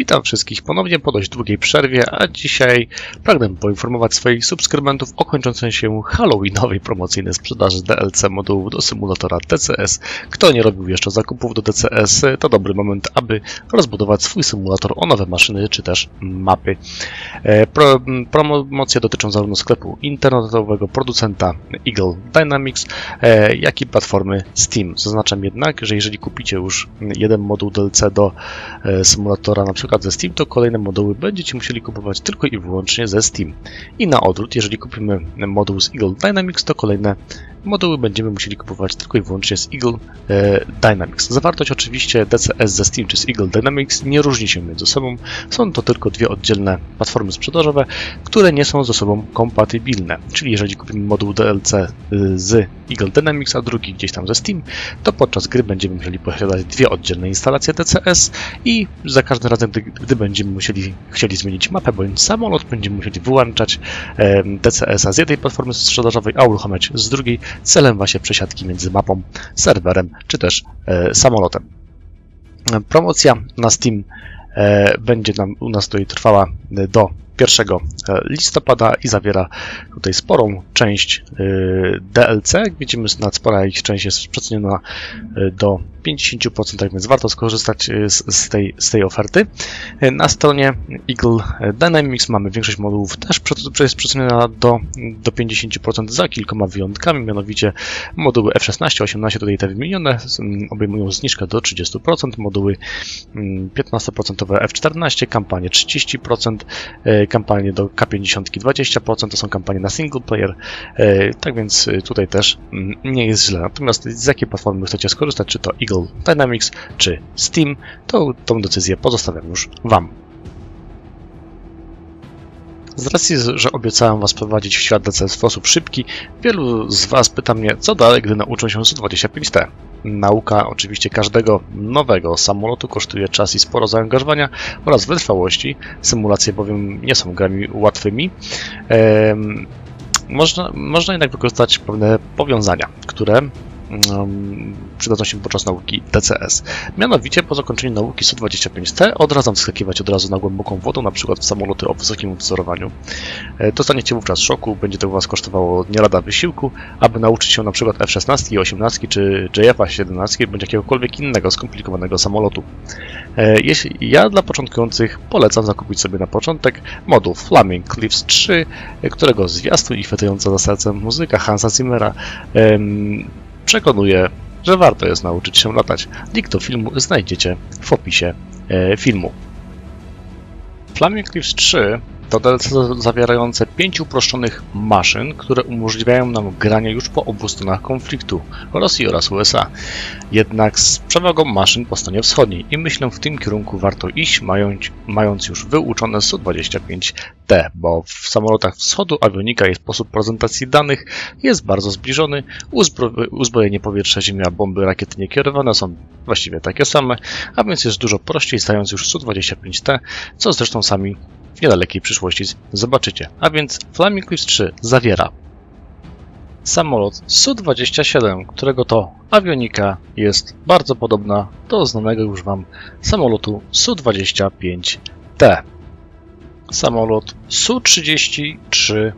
Witam wszystkich ponownie po dość długiej przerwie, a dzisiaj pragnę poinformować swoich subskrybentów o kończącej się halloweenowej promocyjnej sprzedaży DLC modułów do symulatora DCS. Kto nie robił jeszcze zakupów do DCS, to dobry moment, aby rozbudować swój symulator o nowe maszyny czy też mapy. E, Pro, promocje dotyczą zarówno sklepu internetowego producenta Eagle Dynamics, e, jak i platformy Steam. Zaznaczam jednak, że jeżeli kupicie już jeden moduł DLC do e, symulatora na przykład ze Steam, to kolejne moduły będziecie musieli kupować tylko i wyłącznie ze Steam. I na odwrót, jeżeli kupimy moduł z Eagle Dynamics, to kolejne moduły będziemy musieli kupować tylko i wyłącznie z Eagle e, Dynamics. Zawartość oczywiście DCS ze Steam czy z Eagle Dynamics nie różni się między sobą. Są to tylko dwie oddzielne platformy sprzedażowe, które nie są ze sobą kompatybilne. Czyli jeżeli kupimy moduł DLC y, z Eagle Dynamics, a drugi gdzieś tam ze Steam, to podczas gry będziemy musieli posiadać dwie oddzielne instalacje DCS i za każdym razem, gdy, gdy będziemy musieli, chcieli zmienić mapę bądź samolot, będziemy musieli wyłączać e, DCS-a z jednej platformy sprzedażowej, a uruchamiać z drugiej, celem właśnie przesiadki między mapą, serwerem czy też e, samolotem. Promocja na Steam e, będzie nam u nas tutaj trwała e, do 1 listopada i zawiera tutaj sporą część e, DLC. Jak widzimy, spora ich część jest przeceniona e, do 50%, tak więc warto skorzystać e, z, z, tej, z tej oferty. E, Na stronie Eagle Dynamics mamy większość modułów też jest przeceniona do, do 50% za kilkoma wyjątkami, mianowicie moduły F16, 18 tutaj te wymienione obejmują zniżkę do 30%, moduły mm, 15% F14, kampanie 30%, e, kampanie do K50 20%, to są kampanie na single player, e, tak więc e, tutaj też mm, nie jest źle. Natomiast z jakiej platformy chcecie skorzystać, czy to Eagle Dynamics, czy Steam, to tą decyzję pozostawiam już Wam. Z racji, że obiecałem Was prowadzić w świat DC w sposób szybki, wielu z Was pyta mnie, co dalej, gdy nauczą się Su-25T. Nauka oczywiście każdego nowego samolotu kosztuje czas i sporo zaangażowania oraz wytrwałości. Symulacje bowiem nie są grami łatwymi. Em, można, można jednak wykorzystać pewne powiązania, które przydadzą się podczas nauki DCS. Mianowicie po zakończeniu nauki Su-25T odradzam wskakiwać od razu na głęboką wodę, na przykład w samoloty o wysokim wzorowaniu. E, Dostaniecie wówczas szoku, będzie to Was kosztowało nie lada wysiłku, aby nauczyć się na przykład F-16, 18 czy JF-17 bądź jakiegokolwiek innego skomplikowanego samolotu. E, Jeśli ja dla początkujących polecam zakupić sobie na początek moduł Flaming Cliffs 3, e, którego zwiastun i chwytająca za serce muzyka Hansa Zimmera przekonuje, że warto jest nauczyć się latać. Link do filmu znajdziecie w opisie e, filmu. Flaming Cliffs 3 to DLC zawierające pięć uproszczonych maszyn, które umożliwiają nam granie już po obu stronach konfliktu Rosji oraz USA. Jednak z przewagą maszyn po stronie wschodniej i myślę w tym kierunku warto iść, mając, mając już wyuczone Su-25T, bo w samolotach wschodu awionika i sposób prezentacji danych jest bardzo zbliżony, uzbro, uzbrojenie powietrza, ziemia, bomby, rakiety niekierowane są właściwie takie same, a więc jest dużo prościej stając już Su-25T, co zresztą sami w niedalekiej przyszłości zobaczycie. A więc Flaming Cliffs 3 zawiera samolot Su-27, którego to awionika jest bardzo podobna do znanego już Wam samolotu Su-25T. Samolot Su-33 y,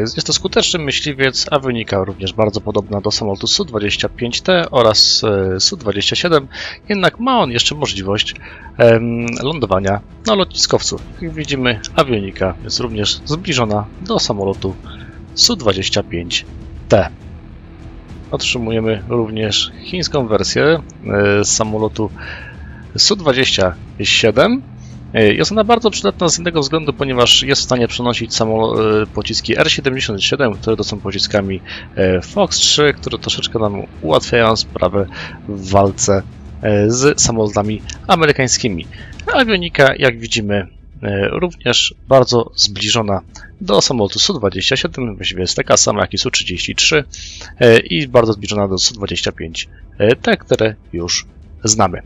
jest to skuteczny myśliwiec, awionika również bardzo podobna do samolotu Su-25T oraz y, Su-27, jednak ma on jeszcze możliwość lądowania na lotniskowcu. Jak widzimy, awionika jest również zbliżona do samolotu Su-25T. Otrzymujemy również chińską wersję e, z samolotu Su-27. E, Jest ona bardzo przydatna z innego względu, ponieważ jest w stanie przenosić samolo- e, pociski R-77, które to są pociskami e, Fox 3, które troszeczkę nam ułatwiają sprawę w walce z samolotami amerykańskimi. Avionika, jak widzimy, również bardzo zbliżona do samolotu Su-27, właściwie jest taka sama jak i Su-33 e, i bardzo zbliżona do Su-25, e, te, które już znamy.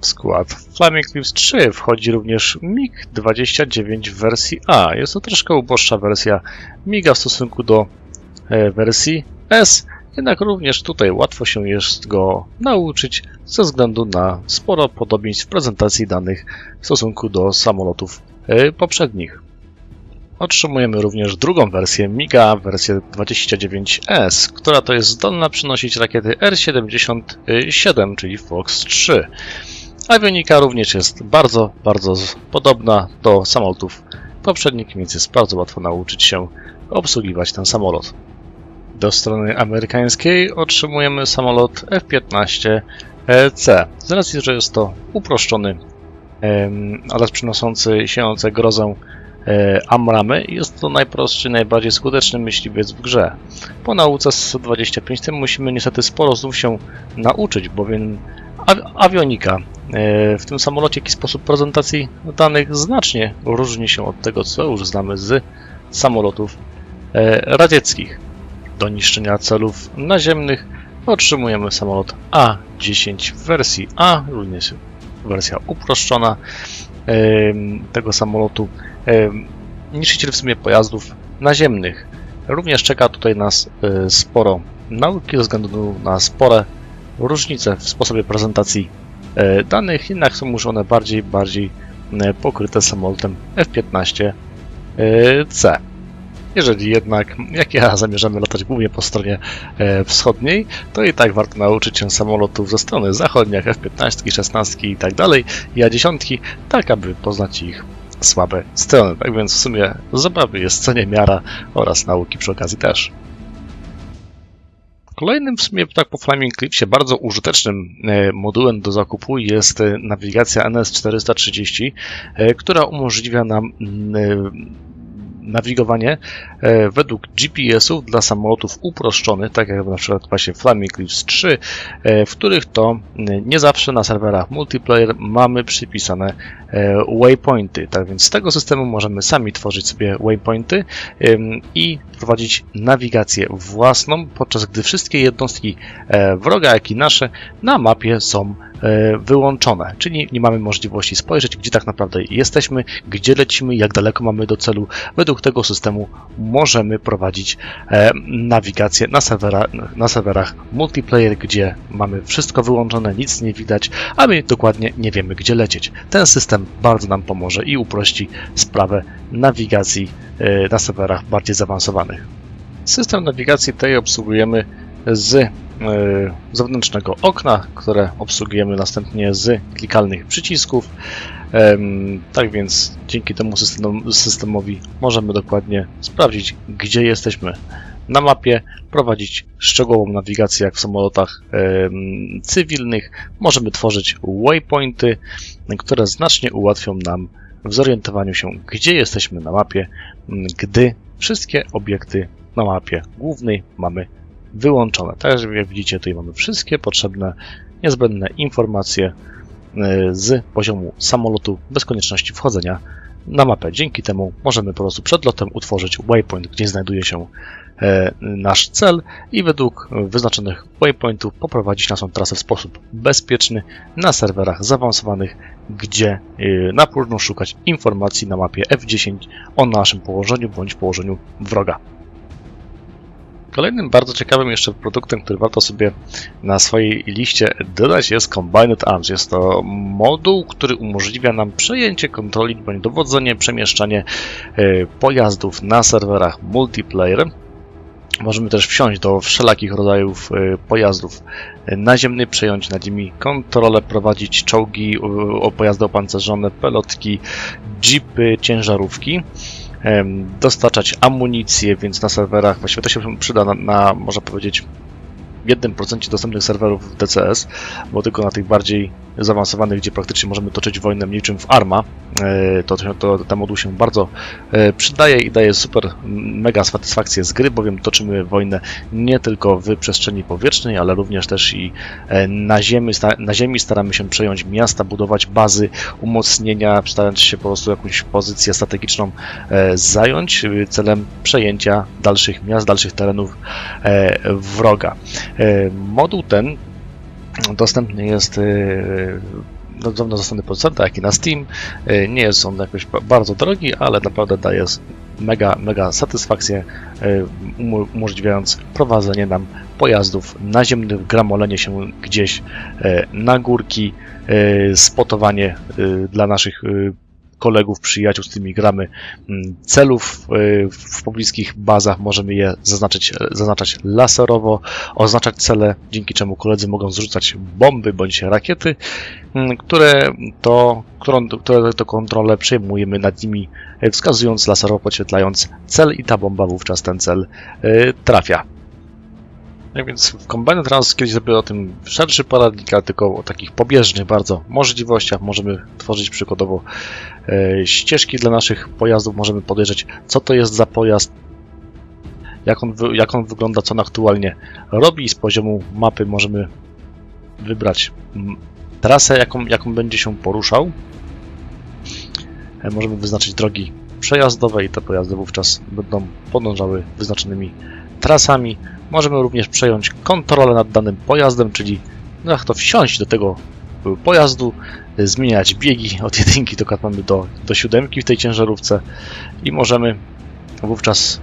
W skład Flaming Cliffs 3 wchodzi również MiG-29 w wersji A. Jest to troszkę uboższa wersja MiGa w stosunku do e, wersji S jednak również tutaj łatwo się jest go nauczyć ze względu na sporo podobieństw w prezentacji danych w stosunku do samolotów e, poprzednich. Otrzymujemy również drugą wersję MIGA, wersję 29S, która to jest zdolna przynosić rakiety R-77, czyli Fox 3. Avionika również jest bardzo, bardzo podobna do samolotów poprzednich, więc jest bardzo łatwo nauczyć się obsługiwać ten samolot. Do strony amerykańskiej otrzymujemy samolot F-15C. Z racji, że jest to uproszczony, ale przynoszący siejące grozę e, Amramy, jest to najprostszy, najbardziej skuteczny myśliwiec w grze. Po nauce z 25 tym musimy niestety sporo znów się nauczyć, bowiem awionika w tym samolocie, jaki sposób prezentacji danych znacznie różni się od tego, co już znamy z samolotów e, radzieckich. Do niszczenia celów naziemnych otrzymujemy samolot A-10 w wersji A, również wersja uproszczona tego samolotu. Niszczyciel w sumie pojazdów naziemnych. Również czeka tutaj nas e, sporo nauki ze względu na spore różnice w sposobie prezentacji e, danych, jednak są już one bardziej, bardziej e, pokryte samolotem F-15C. Jeżeli jednak, jak ja, zamierzamy latać głównie po stronie e, wschodniej, to i tak warto nauczyć się samolotów ze strony zachodniej, jak F-15, 16 i tak dalej, i A-10, tak aby poznać ich słabe strony. Tak więc w sumie zabawy jest cenie miara oraz nauki przy okazji też. Kolejnym w sumie tak po Flaming Clipsie bardzo użytecznym e, modułem do zakupu jest e, nawigacja NS430, która umożliwia nam nawigowanie e, według GPS-ów dla samolotów uproszczonych, tak jak na przykład właśnie Flaming Lips 3, e, w których to nie zawsze na serwerach multiplayer mamy przypisane e, waypointy. Tak więc z tego systemu możemy sami tworzyć sobie waypointy i prowadzić nawigację własną, podczas gdy wszystkie jednostki wroga, jak i nasze na mapie są E, wyłączone, czyli nie mamy możliwości spojrzeć, gdzie tak naprawdę jesteśmy, gdzie lecimy, jak daleko mamy do celu. Według tego systemu możemy prowadzić e, nawigację na, serwera, na serwerach multiplayer, gdzie mamy wszystko wyłączone, nic nie widać, a my dokładnie nie wiemy, gdzie lecieć. Ten system bardzo nam pomoże i uprości sprawę nawigacji e, na serwerach bardziej zaawansowanych. System nawigacji tej obsługujemy z e, zewnętrznego okna, które obsługujemy następnie z klikalnych przycisków. Tak więc dzięki temu systemowi możemy dokładnie sprawdzić, gdzie jesteśmy na mapie, prowadzić szczegółową nawigację jak w samolotach cywilnych. Możemy tworzyć waypointy, które znacznie ułatwią nam w zorientowaniu się, gdzie jesteśmy na mapie, gdy wszystkie obiekty na mapie głównej mamy wyłączone. Także jak widzicie, tutaj mamy wszystkie potrzebne, niezbędne informacje e, z poziomu samolotu bez konieczności wchodzenia na mapę. Dzięki temu możemy po prostu przed lotem utworzyć waypoint, gdzie znajduje się nasz cel i według wyznaczonych waypointów poprowadzić naszą trasę w sposób bezpieczny na serwerach zaawansowanych, gdzie e, na próżno szukać informacji na mapie F10 o naszym położeniu bądź położeniu wroga. Kolejnym bardzo ciekawym jeszcze produktem, który warto sobie na swojej liście dodać jest Combined Arms. Jest to moduł, który umożliwia nam przejęcie kontroli bądź dowodzenie, przemieszczanie e, pojazdów na serwerach multiplayer. Możemy też wsiąść do wszelakich rodzajów e, pojazdów. Naziemny, przejąć nad nimi kontrolę, prowadzić czołgi, pojazdy opancerzone, pelotki, jeepy, ciężarówki. Dostarczać amunicję, więc na serwerach właściwie to się przyda na, na można powiedzieć, 1% dostępnych serwerów DCS, bo tylko na tych bardziej zaawansowanych, gdzie praktycznie możemy toczyć wojnę niczym w Arma, e, to, to ten moduł się bardzo e, przydaje i daje super, mega satysfakcję z gry, bowiem toczymy wojnę nie tylko w przestrzeni powietrznej, ale również też i e, na ziemi, na ziemi staramy się przejąć miasta, budować bazy, umocnienia, starając się po prostu jakąś pozycję strategiczną zająć celem przejęcia dalszych miast, dalszych terenów wroga. Moduł ten dostępny jest zarówno ze strony producenta, jak i na Steam. Nie jest on jakoś bardzo drogi, ale naprawdę daje mega, mega satysfakcję, umo- umożliwiając prowadzenie nam pojazdów naziemnych, gramolenie się gdzieś na górki, spotowanie dla naszych kolegów, przyjaciół, z którymi gramy, mm, celów e, w pobliskich bazach, możemy je zaznaczyć, zaznaczać laserowo, oznaczać cele, dzięki czemu koledzy mogą zrzucać bomby bądź rakiety, mm, które to, którą, które to kontrolę przejmujemy nad nimi, e, wskazując laserowo, podświetlając cel i ta bomba wówczas ten cel e, trafia. Tak więc w Combine Trans kiedyś zrobię o tym szerszy poradnik, ale tylko o takich pobieżnych bardzo możliwościach. Możemy tworzyć przykładowo ścieżki dla naszych pojazdów, możemy podejrzeć, co to jest za pojazd, jak on, jak on wygląda, co on aktualnie robi z poziomu mapy możemy wybrać trasę, jaką, jaką będzie się poruszał. E, Możemy wyznaczyć drogi przejazdowe i te pojazdy wówczas będą podążały wyznaczonymi trasami. Możemy również przejąć kontrolę nad danym pojazdem, czyli no jak to wsiąść do tego pojazdu, y, zmieniać biegi od jedynki dokąd mamy do, do siódemki w tej ciężarówce i możemy wówczas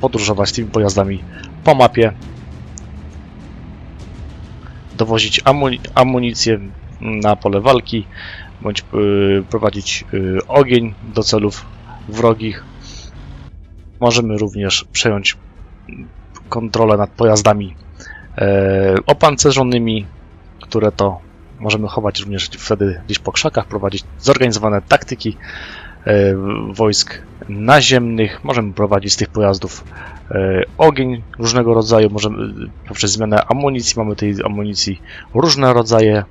podróżować tymi pojazdami po mapie, dowozić amuni- amunicję na pole walki, bądź y, prowadzić y, ogień do celów wrogich. Możemy również przejąć kontrolę nad pojazdami e, opancerzonymi, które to możemy chować również wtedy gdzieś po krzakach, prowadzić zorganizowane taktyki e, wojsk naziemnych. Możemy prowadzić z tych pojazdów e, ogień różnego rodzaju, możemy poprzez zmianę amunicji, mamy tej amunicji różne rodzaje,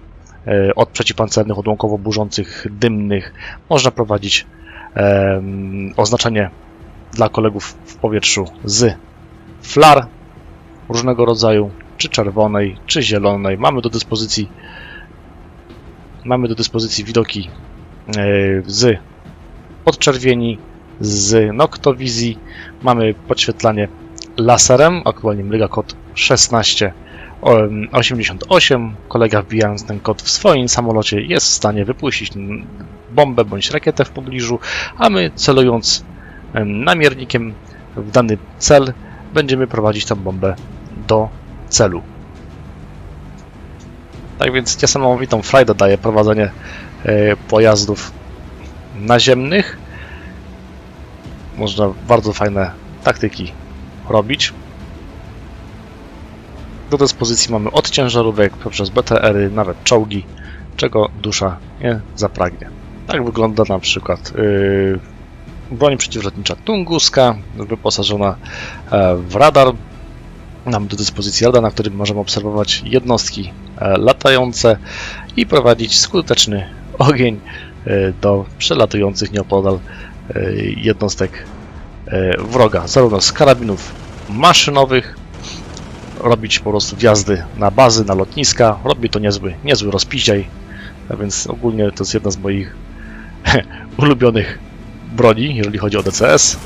e, od przeciwpancernych, odłamkowo burzących, dymnych. Można prowadzić oznaczenie dla kolegów w powietrzu z flar różnego rodzaju, czy czerwonej, czy zielonej. Mamy do dyspozycji mamy do dyspozycji widoki e, z podczerwieni, z noktowizji. Mamy podświetlanie laserem, aktualnie mryga kod 16 em, 88. Kolega wbijając ten kod w swoim samolocie jest w stanie wypuścić bombę bądź rakietę w pobliżu, a my celując em, namiernikiem w dany cel będziemy prowadzić tę bombę do celu. Tak więc niesamowitą frajdę daje prowadzenie e, pojazdów naziemnych. Można bardzo fajne taktyki robić. Do dyspozycji mamy od ciężarówek poprzez BTR-y, nawet czołgi, czego dusza nie zapragnie. Tak wygląda na przykład yy, broń przeciwlotnicza Tunguska, wyposażona e, w radar. Mamy do dyspozycji radar, na którym możemy obserwować jednostki latające i prowadzić skuteczny ogień e, do przelatujących nieopodal e, jednostek e, wroga, zarówno z karabinów maszynowych, robić po prostu wjazdy na bazy, na lotniska. Robi to niezły, niezły rozpiździaj, a więc ogólnie to jest jedna z moich ulubionych broni, jeżeli chodzi o DCS.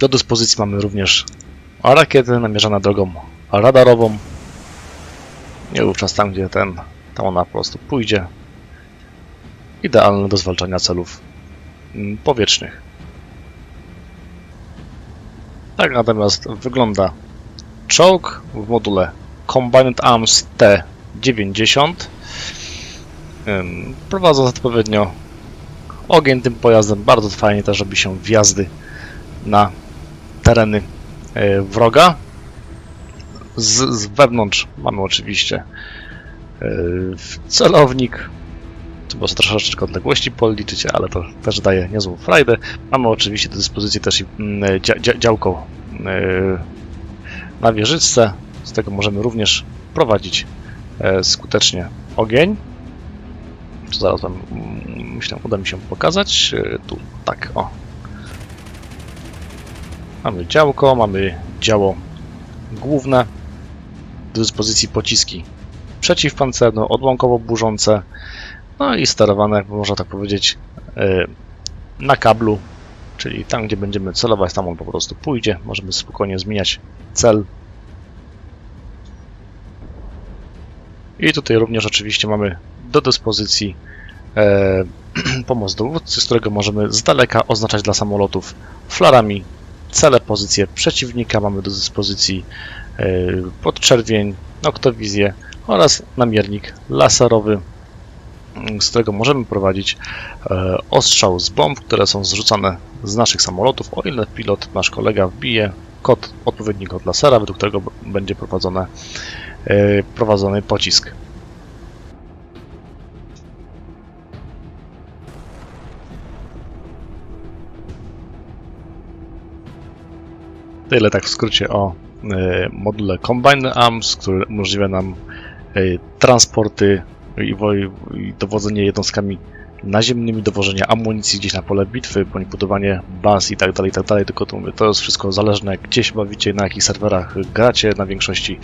Do dyspozycji mamy również rakietę namierzona drogą radarową. I wówczas tam, gdzie ten, tam ona po prostu pójdzie. Idealne do zwalczania celów mm, powietrznych. Tak natomiast wygląda czołg w module Combined Arms T90. Ym, Prowadząc odpowiednio ogień tym pojazdem, bardzo fajnie też robi się wjazdy na tereny e, wroga. Z, z wewnątrz mamy oczywiście e, celownik. Trzeba sobie troszeczkę odległości policzyć, ale to też daje niezłą frajdę. Mamy oczywiście do dyspozycji też mm, dzia, dzia, działko e, na wieżyczce. Z tego możemy również prowadzić skutecznie ogień. Zaraz wam mm, myślę uda mi się pokazać. Tu tak, o. Mamy działko, mamy działo główne. Do dyspozycji pociski przeciwpancerne, odłamkowo burzące. No i sterowane, można tak powiedzieć, e, na kablu, czyli tam, gdzie będziemy celować, tam on po prostu pójdzie. Możemy spokojnie zmieniać cel I tutaj również oczywiście mamy do dyspozycji e, pomost dowódcy, z którego możemy z daleka oznaczać dla samolotów flarami cele, pozycje przeciwnika. Mamy do dyspozycji e, podczerwień, noktowizję oraz namiernik laserowy, z którego możemy prowadzić e, ostrzał z bomb, które są zrzucane z naszych samolotów, o ile pilot, nasz kolega wbije kod, odpowiedni kod lasera, według którego będzie prowadzone, e, prowadzony pocisk. Tyle tak w skrócie o e, module Combine Arms, który umożliwia nam e, transporty i, wo- i dowodzenie jednostkami naziemnymi, dowożenie amunicji gdzieś na pole bitwy, bądź budowanie baz i tak dalej, i tak dalej, tylko to, mówię, to jest wszystko zależne, gdzie się bawicie, na jakich serwerach gracie, na większości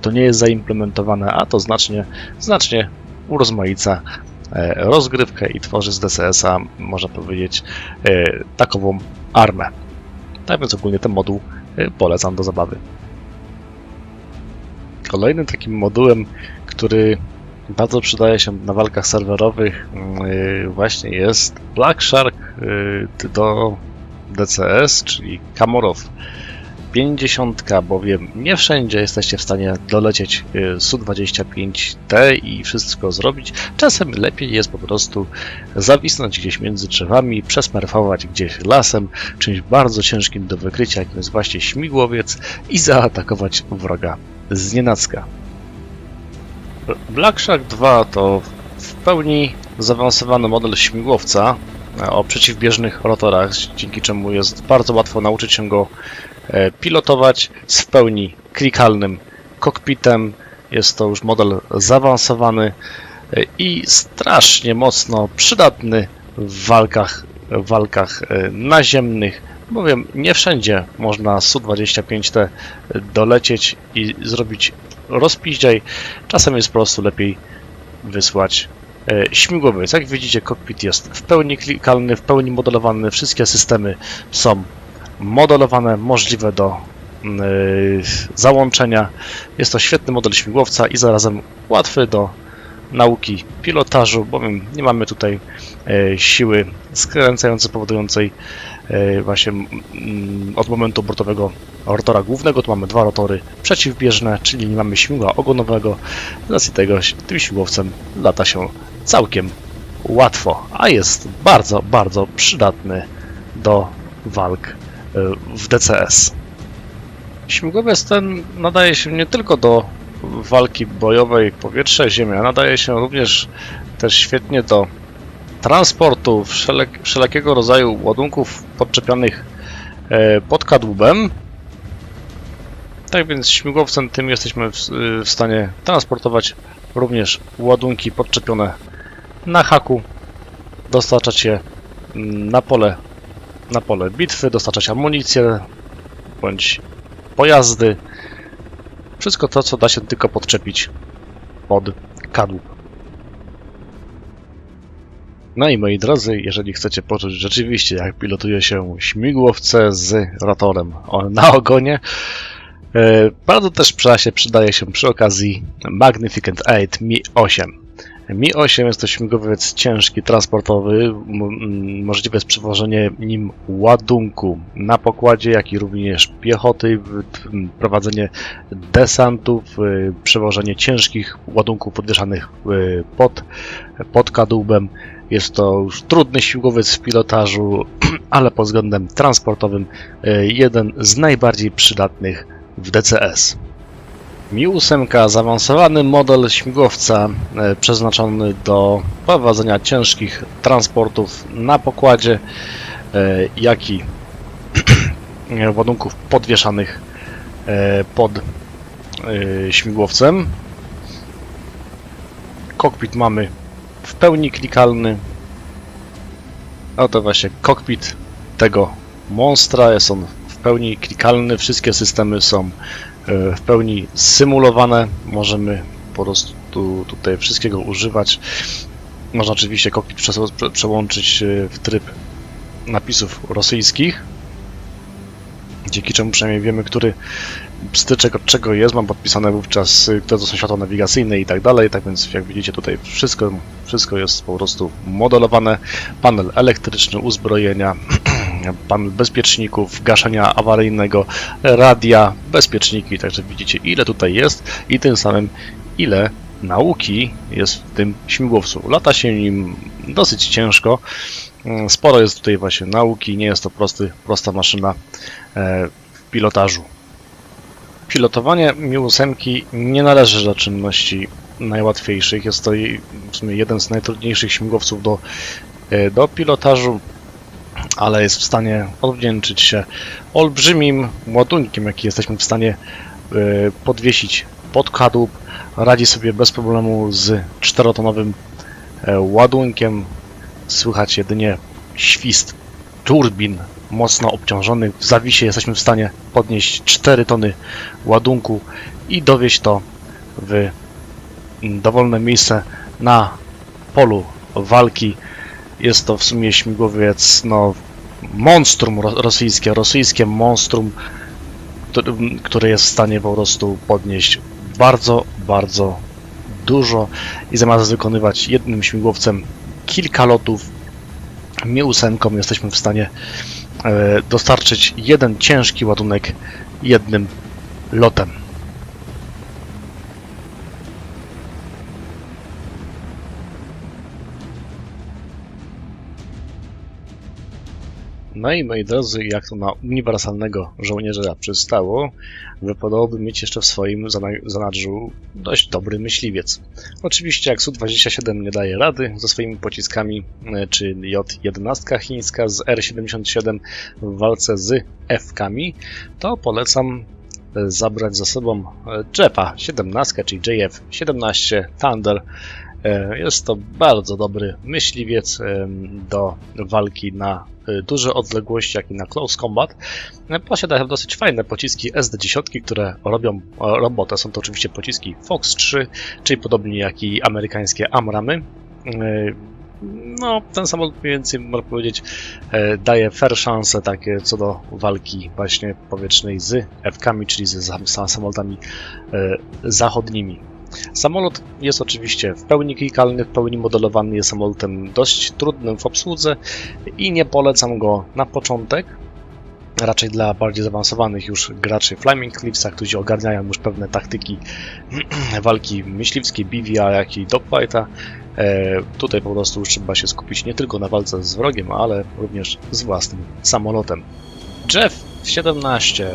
to nie jest zaimplementowane, a to znacznie, znacznie urozmaica e, rozgrywkę i tworzy z DCS-a, można powiedzieć, takową armę. Tak więc ogólnie ten moduł polecam do zabawy. Kolejnym takim modułem, który bardzo przydaje się na walkach serwerowych, yy, właśnie jest Black Shark yy, do DCS, czyli Kamorow 50, bowiem nie wszędzie jesteście w stanie dolecieć yy, Su-25T i wszystko zrobić. Czasem lepiej jest po prostu zawisnąć gdzieś między drzewami, przesmerfować gdzieś lasem, czymś bardzo ciężkim do wykrycia, jakim jest właśnie śmigłowiec i zaatakować wroga z nienacka. Black Shark 2 to w pełni zaawansowany model śmigłowca e, o przeciwbieżnych rotorach, dzięki czemu jest bardzo łatwo nauczyć się go pilotować z w pełni klikalnym kokpitem. Jest to już model zaawansowany e, i strasznie mocno przydatny w walkach, w walkach e, naziemnych, bowiem nie wszędzie można Su-25T dolecieć i zrobić rozpiździaj. Czasem jest po prostu lepiej wysłać e, śmigłowiec. Jak widzicie, kokpit jest w pełni klikalny, w pełni modelowany. Wszystkie systemy są modelowane, możliwe do mm, e, załączenia. Jest to świetny model śmigłowca i zarazem łatwy do nauki pilotażu, bowiem nie mamy tutaj e, siły skręcającej, powodującej e, właśnie mm, od momentu obrotowego rotora głównego, tu mamy dwa rotory przeciwbieżne, czyli nie mamy śmigła ogonowego. Z racji tego tym śmigłowcem lata się całkiem łatwo, a jest bardzo, bardzo przydatny do walk w DCS. Śmigłowiec ten nadaje się nie tylko do walki bojowej powietrze-ziemia, nadaje się również też świetnie do transportu wszelek, wszelakiego rodzaju ładunków podczepionych e, pod kadłubem. Tak więc śmigłowcem tym jesteśmy w, w stanie transportować również ładunki podczepione na haku, dostarczać je mm, na pole, na pole bitwy, dostarczać amunicję bądź pojazdy. Wszystko to, co da się tylko podczepić pod kadłub. No i moi drodzy, jeżeli chcecie poczuć rzeczywiście, jak pilotuje się śmigłowce z rotorem na ogonie, e, bardzo też się, przydaje się przy okazji Magnificent 8 Mi-8. Mi-8 jest to śmigłowiec ciężki, transportowy. Możliwe jest przewożenie nim ładunku na pokładzie, jak i również piechoty, prowadzenie desantów, y, przewożenie ciężkich ładunków podwieszanych y, pod, pod kadłubem. Jest to już trudny śmigłowiec w pilotażu, ale pod względem transportowym y, jeden z najbardziej przydatnych w DCS. Mi-8 zaawansowany model śmigłowca e, przeznaczony do prowadzenia ciężkich transportów na pokładzie, e, jak i ładunków podwieszanych e, pod śmigłowcem. Kokpit mamy w pełni klikalny. Oto właśnie kokpit tego monstra. Jest on w pełni klikalny. Wszystkie systemy są w pełni symulowane. Możemy po prostu tutaj wszystkiego używać. Można oczywiście kokpit przełączyć e, w tryb napisów rosyjskich. dzięki czemu przynajmniej wiemy, który styczek od czego jest. Mam podpisane wówczas, y, które to są światła nawigacyjne i tak dalej. Tak więc, jak widzicie, tutaj wszystko, wszystko jest po prostu modelowane. Panel elektryczny, uzbrojenia, panel bezpieczników, gaszenia awaryjnego, radia, bezpieczniki. Także widzicie, ile tutaj jest i tym samym ile nauki jest w tym śmigłowcu. Lata się nim dosyć ciężko. Mm, Sporo jest tutaj właśnie nauki, nie jest to prosty, prosta maszyna e, w pilotażu. Pilotowanie Mi-8 nie należy do czynności najłatwiejszych. Jest to w sumie jeden z najtrudniejszych śmigłowców do, e, do pilotażu, ale jest w stanie odwdzięczyć się olbrzymim ładunkiem, jaki jesteśmy w stanie e, podwiesić pod kadłub. Radzi sobie bez problemu z 4-tonowym e, ładunkiem. Słychać jedynie świst turbin mocno obciążonych. W zawisie jesteśmy w stanie podnieść 4 tony ładunku i dowieść to w dowolne miejsce na polu walki. Jest to w sumie śmigłowiec, no, monstrum ro- rosyjskie, rosyjskie monstrum, który jest w stanie po prostu podnieść bardzo, bardzo dużo i zamiast wykonywać jednym śmigłowcem kilka lotów, Mi-8 jesteśmy w stanie e, dostarczyć jeden ciężki ładunek jednym lotem. No i moi drodzy, jak to na uniwersalnego żołnierza przystało, wypadałoby mieć jeszcze w swoim zana- zanadrzu dość dobry myśliwiec. Oczywiście jak Su-27 nie daje rady ze swoimi pociskami, e, czy J-11 chińska z R-77 w walce z F-kami, to polecam e, zabrać ze sobą e, Jeppa 17, czyli JF-17 Thunder. E, Jest to bardzo dobry myśliwiec do walki na e, duże odległości, jak i na close combat. E, Posiada dosyć fajne pociski SD-10, które robią robotę. Są to oczywiście pociski Fox 3, czyli podobnie jak i amerykańskie Amramy. No, ten samolot mniej więcej, można powiedzieć, daje fair szanse takie co do walki właśnie powietrznej z F-kami, czyli z sam- sam- samolotami zachodnimi. Samolot jest oczywiście w pełni klikalny, w pełni modelowany, jest samolotem dość trudnym w obsłudze i nie polecam go na początek. Raczej dla bardziej zaawansowanych już graczy Flaming Cliffsa, którzy ogarniają już pewne taktyki walki myśliwskiej, BVI, jak i dogfighta. E, tutaj po prostu trzeba się skupić nie tylko na walce z wrogiem, ale również z własnym samolotem. Jeff 17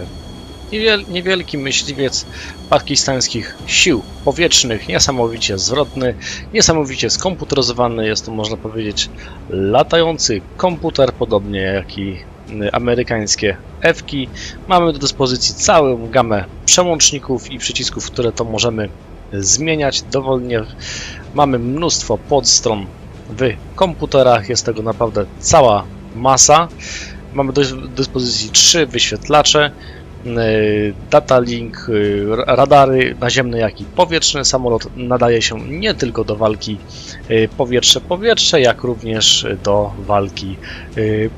Niewiel, niewielki myśliwiec pakistańskich sił powietrznych, niesamowicie zwrotny, niesamowicie skomputeryzowany. Jest to, można powiedzieć, latający komputer, podobnie jak i y, amerykańskie F-ki. Mamy do dyspozycji całą gamę przełączników i przycisków, które to możemy zmieniać dowolnie. Mamy mnóstwo podstron w komputerach, jest tego naprawdę cała masa. Mamy do dyspozycji trzy wyświetlacze, data link, y, radary naziemne, jak i powietrzny. Samolot nadaje się nie tylko do walki y, powietrze-powietrze, jak również do walki y,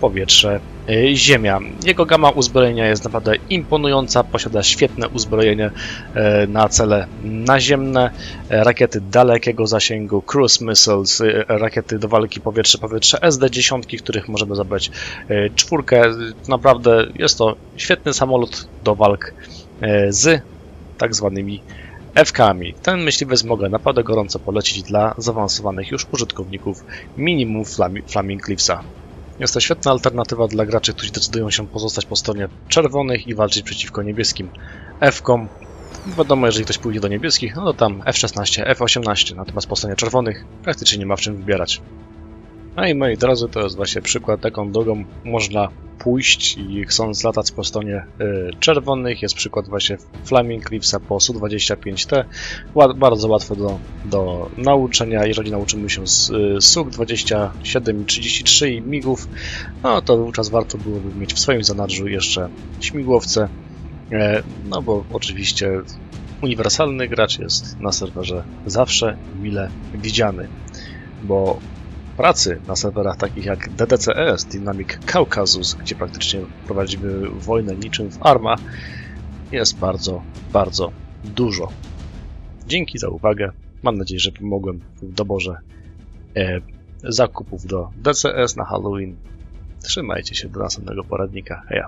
powietrze-ziemia. Jego gama uzbrojenia jest naprawdę imponująca, posiada świetne uzbrojenie e, na cele naziemne, e, rakiety dalekiego zasięgu, cruise missiles, rakiety do walki powietrze-powietrze SD-10, których możemy zabrać czwórkę. Naprawdę jest to świetny samolot do walk z tak zwanymi F-kami. Ten myśliwiec mogę naprawdę gorąco polecić dla zaawansowanych już użytkowników minimum Flami- Flaming Cliffsa. Jest to świetna alternatywa dla graczy, którzy decydują się pozostać po stronie czerwonych i walczyć przeciwko niebieskim F-kom. Wiadomo, jeżeli ktoś pójdzie do niebieskich, no to tam F-16, F-18, natomiast po stronie czerwonych praktycznie nie ma w czym wybierać. No i moi drodzy, to jest właśnie przykład, jaką drogą można pójść i chcąc latać po stronie y, czerwonych. Jest przykład właśnie Flaming Cliffsa po Su-25T. Ła- bardzo łatwe do, do nauczenia. Jeżeli nauczymy się z y, Su-27 i 33 i migów, no to wówczas warto byłoby mieć w swoim zanadrzu jeszcze śmigłowce. E, no bo oczywiście uniwersalny gracz jest na serwerze zawsze mile widziany, bo pracy na serwerach takich jak DDCS, Dynamic Caucasus, gdzie praktycznie prowadzimy wojnę niczym w Arma, jest bardzo, bardzo dużo. Dzięki za uwagę. Mam nadzieję, że pomogłem w doborze e, zakupów do DCS na Halloween. Trzymajcie się do następnego poradnika. Heja.